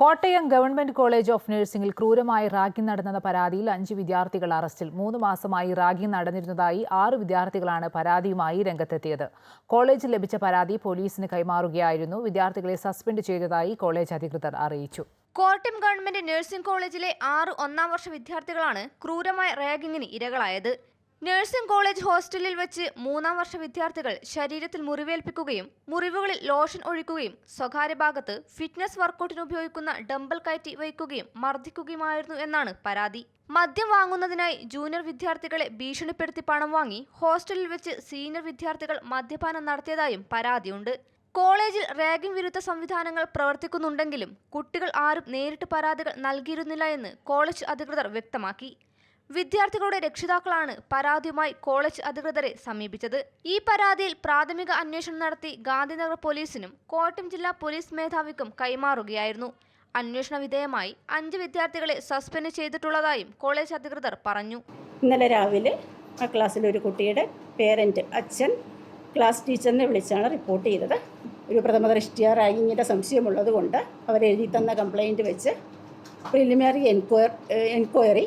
Kottayam government college of നഴ്സിംഗിൽ ക്രൂരമായി ragging നടന്നെന്ന പരാതിയിൽ അഞ്ച് വിദ്യാർത്ഥികൾ അറസ്റ്റിൽ. മൂന്ന് മാസമായി റാഗിംഗ് നടന്നിരുന്നതായി ആറ് വിദ്യാർത്ഥികളാണ് പരാതിയുമായി രംഗത്തെത്തിയത്. കോളേജിൽ ലഭിച്ച പരാതി പോലീസിന് കൈമാറുകയായിരുന്നു. വിദ്യാർത്ഥികളെ സസ്പെൻഡ് ചെയ്തതായി കോളേജ് അധികൃതർ അറിയിച്ചു. കോട്ടയം ഗവൺമെന്റ് നഴ്സിംഗ് കോളേജിലെ ആറ് ഒന്നാം വർഷ വിദ്യാർത്ഥികളാണ് ക്രൂരമായ റാഗിങ്ങിന് ഇരകളായത്. നഴ്സിംഗ് കോളേജ് ഹോസ്റ്റലിൽ വെച്ച് മൂന്നാം വർഷ വിദ്യാർത്ഥികൾ ശരീരത്തിൽ മുറിവേൽപ്പിക്കുകയും മുറിവുകളിൽ ലോഷൻ ഒഴിക്കുകയും സ്വകാര്യ ഭാഗത്ത് ഫിറ്റ്നസ് വർക്കൗട്ടിന് ഉപയോഗിക്കുന്ന ഡംബൽ കയറ്റി വയ്ക്കുകയും മർദ്ദിക്കുകയുമായിരുന്നു എന്നാണ് പരാതി. മദ്യം വാങ്ങുന്നതിനായി ജൂനിയർ വിദ്യാർത്ഥികളെ ഭീഷണിപ്പെടുത്തി പണം വാങ്ങി ഹോസ്റ്റലിൽ വെച്ച് സീനിയർ വിദ്യാർത്ഥികൾ മദ്യപാനം നടത്തിയതായും പരാതിയുണ്ട്. കോളേജിൽ റാഗിംഗ് വിരുദ്ധ സംവിധാനങ്ങൾ പ്രവർത്തിക്കുന്നുണ്ടെങ്കിലും കുട്ടികൾ ആരും നേരിട്ട് പരാതികൾ നൽകിയിരുന്നില്ല എന്ന് കോളേജ് അധികൃതർ വ്യക്തമാക്കി. വിദ്യാർത്ഥികളുടെ രക്ഷിതാക്കളാണ് പരാതിയുമായി കോളേജ് അധികൃതരെ സമീപിച്ചത്. ഈ പരാതിയിൽ പ്രാഥമിക അന്വേഷണം നടത്തി ഗാന്ധിനഗർ പോലീസിനും കോട്ടയം ജില്ലാ പോലീസ് മേധാവിക്കും കൈമാറുകയായിരുന്നു. അന്വേഷണ വിധേയമായി അഞ്ച് വിദ്യാർത്ഥികളെ സസ്പെൻഡ് ചെയ്തിട്ടുള്ളതായും കോളേജ് അധികൃതർ പറഞ്ഞു. ഇന്നലെ രാവിലെ ആ ക്ലാസ്സിലെ ഒരു കുട്ടിയുടെ പേരന്റ് അച്ഛൻ ക്ലാസ് ടീച്ചറിനെ വിളിച്ചാണ് റിപ്പോർട്ട് ചെയ്തത്. ഒരു പ്രഥമ ദൃഷ്ടിയ റാഗിങ്ങിന്റെ സംശയമുള്ളത് കൊണ്ട് അവരെഴുതി തന്ന കംപ്ലൈന്റ് വെച്ച് പ്രിലിമിനറി എൻക്വയർ എൻക്വയറി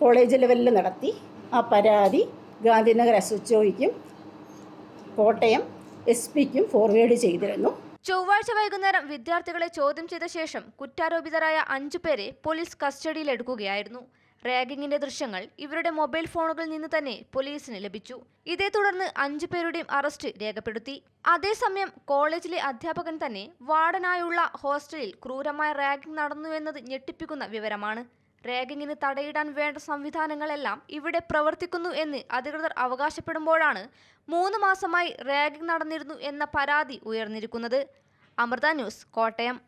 കോളേജ് ലെവലിൽ നടത്തി ആ പരാതി ഗാന്ധിനഗർ ഒയ്ക്കും കോട്ടയം എസ് പിക്കും ഫോർവേഡ് ചെയ്തിരുന്നു. ചൊവ്വാഴ്ച വൈകുന്നേരം വിദ്യാർത്ഥികളെ ചോദ്യം ചെയ്ത ശേഷം കുറ്റാരോപിതരായ അഞ്ചു പേരെ പോലീസ് കസ്റ്റഡിയിലെടുക്കുകയായിരുന്നു റാഗിങ്ങിന്റെ ദൃശ്യങ്ങൾ ഇവരുടെ മൊബൈൽ ഫോണുകളിൽ നിന്ന് തന്നെ പോലീസിന് ലഭിച്ചു. ഇതേ തുടർന്ന് അഞ്ചു പേരുടെയും അറസ്റ്റ് രേഖപ്പെടുത്തി. അതേസമയം കോളേജിലെ അധ്യാപകൻ തന്നെ വാർഡനായുള്ള ഹോസ്റ്റലിൽ ക്രൂരമായ റാഗിംഗ് നടന്നുവെന്നത് ഞെട്ടിപ്പിക്കുന്ന വിവരമാണ്. റാഗിങ്ങിന് തടയിടാൻ വേണ്ട സംവിധാനങ്ങളെല്ലാം ഇവിടെ പ്രവർത്തിക്കുന്നു എന്ന് അധികൃതർ അവകാശപ്പെടുമ്പോഴാണ് മൂന്ന് മാസമായി റാഗിംഗ് നടന്നിരുന്നു എന്ന പരാതി ഉയർന്നിരിക്കുന്നത്. അമൃത ന്യൂസ് കോട്ടയം.